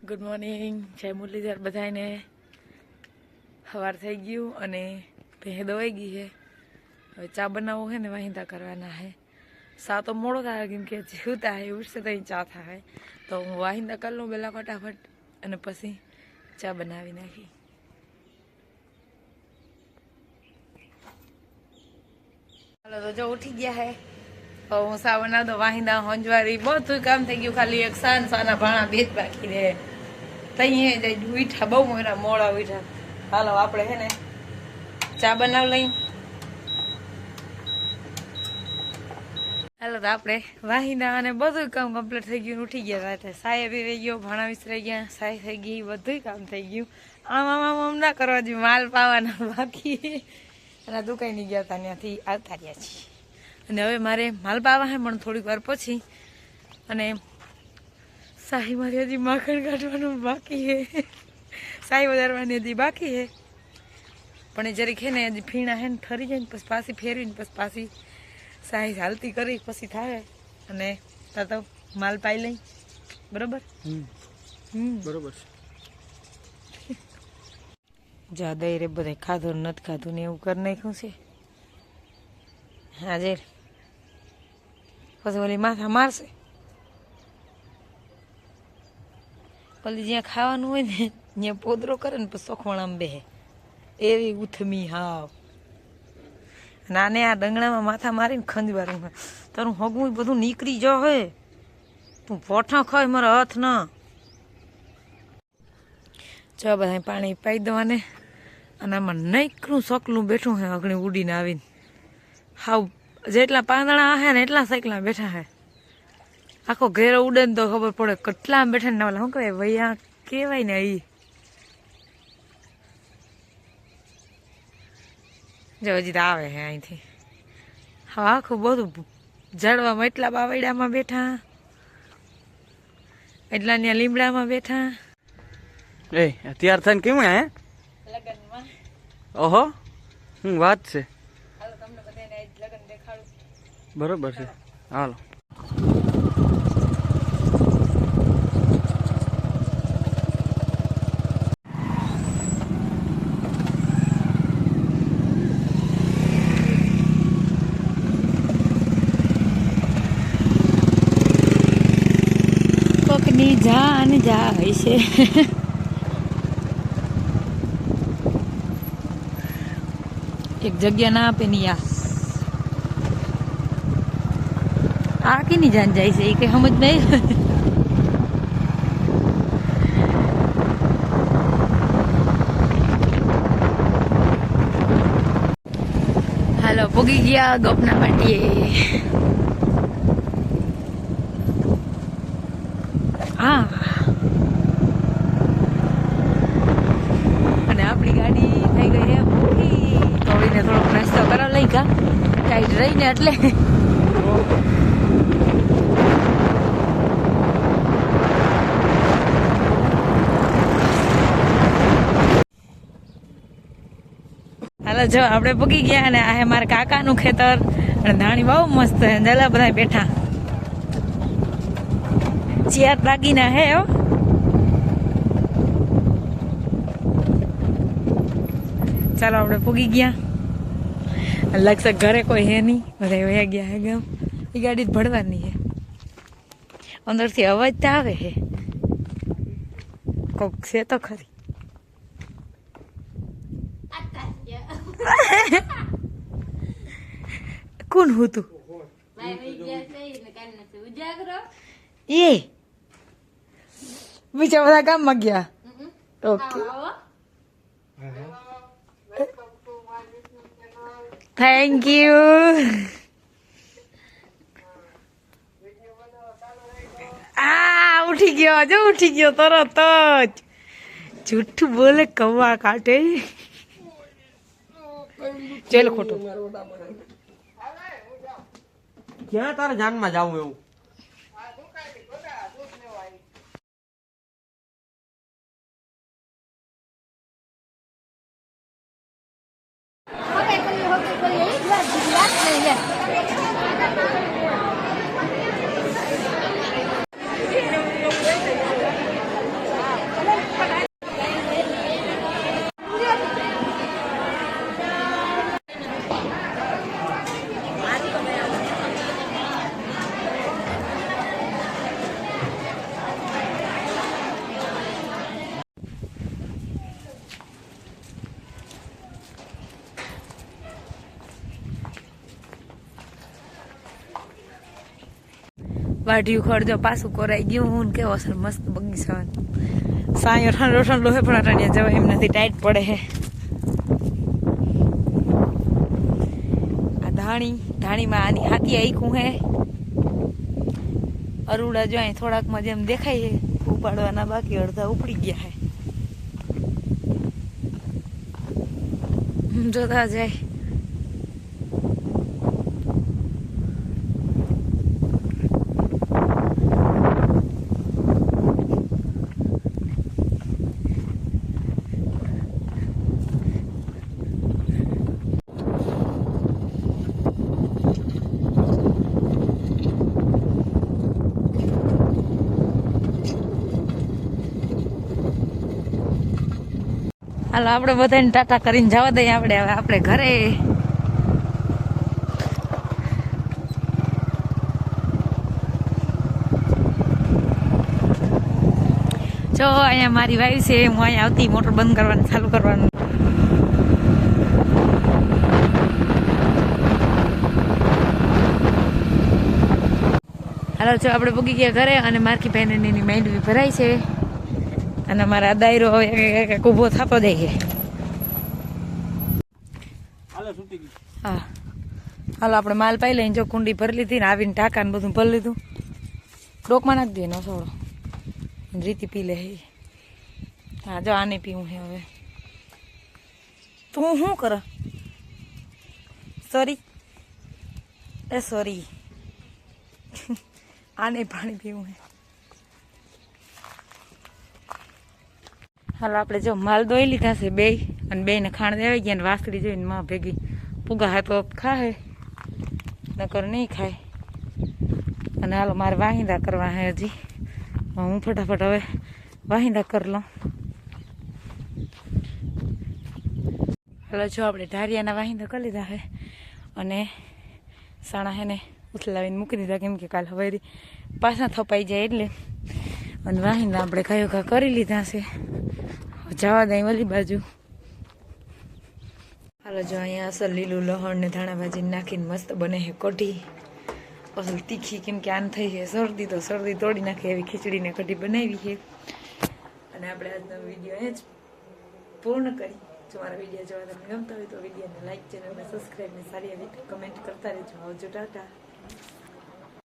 Good morning જય મુરલીધર બધાને સવાર થઈ ગયું અને ભેં દવાઈ ગઈ છે. હવે ચા બનાવવું છે ને વાહિંદા કરવાના છે. સા તો મોડો થાય કેમ કે જીવતા હે ઉઠશે તો ચા થાય. તો હું વાહિંદા કરી લઉં પહેલાં ફટાફટ અને પછી ચા બનાવી નાખી. હાલો, તો જો ઉઠી ગયા હે હું સાવના તો દો વાહિંદા હોંજવારી, બધું કામ થઈ ગયું. ખાલી એક સાન, સાના ભાણા, બે જ બાકી રહે. તઈ ઉઠા બહુ મોડા મોડા વીઠા હાલો, આપણે હે ને ચા બનાવ લઈ. હાલો, તો આપણે વાહિંદા અને બધું કામ કમ્પ્લીટ થઈ ગયું ઉઠી ગયા રાતે. સાય બી રહી ગયો, ભાણા વિસરાઈ ગયા. સાય થઈ ગઈ બધું કામ થઈ ગયું. આમ આમ આમ આમ ના કરવા જોઈએ માલ પાવાના બાકી. અને દુકાઈ ની ગયા હતા ત્યાંથી આવતા રહ્યા છીએ. અને હવે મારે માલ આવવા હે પણ થોડીક વાર પછી. અને શાહી મારી હજી માખણ કાઢવાનું બાકી હે. શાહી વધારવાની હજી બાકી હે. પણ એ જરીક હે ને હજી ફીણા હે ને ઠરી જાય ને પછી પાછી ફેરવીને પછી પાછી શાહી હાલતી કરી પછી થાય અને તા તો માલ પાઈ લઈ. બરોબર? હમ. બરોબર જા દઈ રે બધે ખાધું નથી ખાધું ને એવું કરી નાખ્યું છે. હાજર. પછી ઓલી માથા મારશે ઓલી જ્યાં ખાવાનું હોય ને ત્યાં પોદરો કરે ને પછી સોખવણામાં બેહે એવી ઉથમી હાવ નાને આ ડંગણામાં માથા મારીને ખંજવારું તારું હગવું બધું નીકળી જો હે તું પોઠા ખાય મારા હાથ ના જો બધા પાણી પાઈ દેવાને અને આમાં નૈકરું સકલું બેઠું હે અગણી ઉડીને આવીને હાવ જેટલા પાંદડા હે ને એટલા સાયકલા બેઠા હે. આખો ઘેરો ઉડે ને તો ખબર પડે કેટલા બેઠા ને શું કહેવાય? વૈયા કહેવાય ને એ જો હજી તો આવે હે અહીંથી. હા આખું બધું ઝાડવામાં એટલા બાવડામાં બેઠા. એટલા ત્યાં લીમડામાં બેઠા. એ તૈયાર થઈને કેમ હે? ઓહો હું વાત છે હાલો તમને બધાને આજ લગ્ન દેખાડું બરોબર છે. હાલો. કોકની જાન હોય છે. એક જગ્યા ના આપે ની આ આ કેની જાન જાય છે? એ કઈ સમજ નહીં હાલો, પોગી ગયા ગપના પાટીએ. હા. અને આપણી ગાડી થઈ ગઈ છે પૂરી થોડોક નાસ્તો કરાવ લઈ કા ટાઈટ રહીને એટલે. હાલો, જો આપણે પૂગી ગયા અને આ હે મારા કાકાનું ખેતર. અને ધાણી બહુ મસ્ત છે. જલા બધા બેઠા. ચિયાર દાગીના હે, હો. ચાલો, આપણે પૂગી ગયા. લાગશે ઘરે કોઈ હે નહીં. બધા વયા ગયા હે ગામ. એ ગાડી જ ભરવાની છે અંદરથી અવાજ તો આવે હે. કોક છે તો ખરી. કોણ હતું એ. બીજા બધા ગામમાં ગયા. ઓકે થેન્ક યુ આ, ઉઠી ગયો, જો ઉઠી ગયો તરત જ. જૂઠું બોલે કવા કાઢે. ચલ ખોટું. ક્યાં તારે જાનમાં જાવું એવું? વાઢિયું ખડ પાછું કોરાઈ ગયું. હું કેવો અસર મસ્ત બગીચો સાંયો ઠંડો ઠંડો હે પણ અટાણિયા જવા એમ નથી, ટાઈટ પડે હે. આ ધાણી, ધાણીમાં આની હાથી આઈકું હે. અરુડા જો અહીં થોડાકમાં જેમ દેખાય છે, ઉપાડવાના બાકી અડધા ઉપડી ગયા હે. જોતા જાય. હાલો, આપણે બધાને ટાટા કરીને જવા દઈએ આપણે. હવે આપણે ઘરે. જો, અહીંયા મારી વાઈફ છે, હું અહીંયા આવતી મોટર બંધ કરવાનું, ચાલુ કરવાનું. હાલો, જો, આપણે પૂગી ગયા ઘરે અને મારકી બહેન એની માંડવી ભરાય છે. અને મારા દાયરો હવે ઊભો થતો હાલો હા. હાલો આપણે માલ પાઈ લઈને જો કુંડી ભરી લીધી ને આવીને ટાંકા ને બધું ભરી લીધું. ડોકમાં નાખી દઈએ નો સોડો. રીતિ પી લે હે. હા જો આને પીવું છે હવે. તું શું કર? સોરી. એ સોરી. આને પાણી પીવું છે હાલો, આપણે જો માલ દોઈ લીધા છે બે, અને બે ને ખાણ દેવાઈ ગયા ને વાસળી જોઈને માં ભેગી. પુગા હે તો ખાહે, નકર નહીં ખાય. અને હાલો, મારે વાહિંદા કરવા હે હજી. હું ફટાફટ હવે વાહિંદા કરી લઉં. હાલો, જો આપણે ઢારિયાના વાહિંદા કરી લીધા હે. અને સાણા હેને ઉથલાવીને મૂકી દીધા, કેમ કે કાલ હવે પાછા થપાઈ જાય એટલે. અને વાહીને આપણે ખાયોખા કરી લીધા છે. જવા દઈ ઓલી બાજુ. હાલો જો અહીંયા અસલ લીલું લહણ ને ધાણા નાખીને મસ્ત બને છે કઢી. અસલ તીખી કેમ કે આન થઈ છે. શરદી તો શરદી તોડી નાખે એવી ખીચડી ને કઢી બનાવી છે. અને આપણે આજનો વીડિયો એ જ પૂર્ણ કરી. જો મારા વીડિયો જોવા તમને ગમતા હોય તો વિડીયોને લાઈક, ચેનલને સબસ્ક્રાઈબ ને સારી એવી કમેન્ટ કરતા રહેજો. આવજો, ટાટા.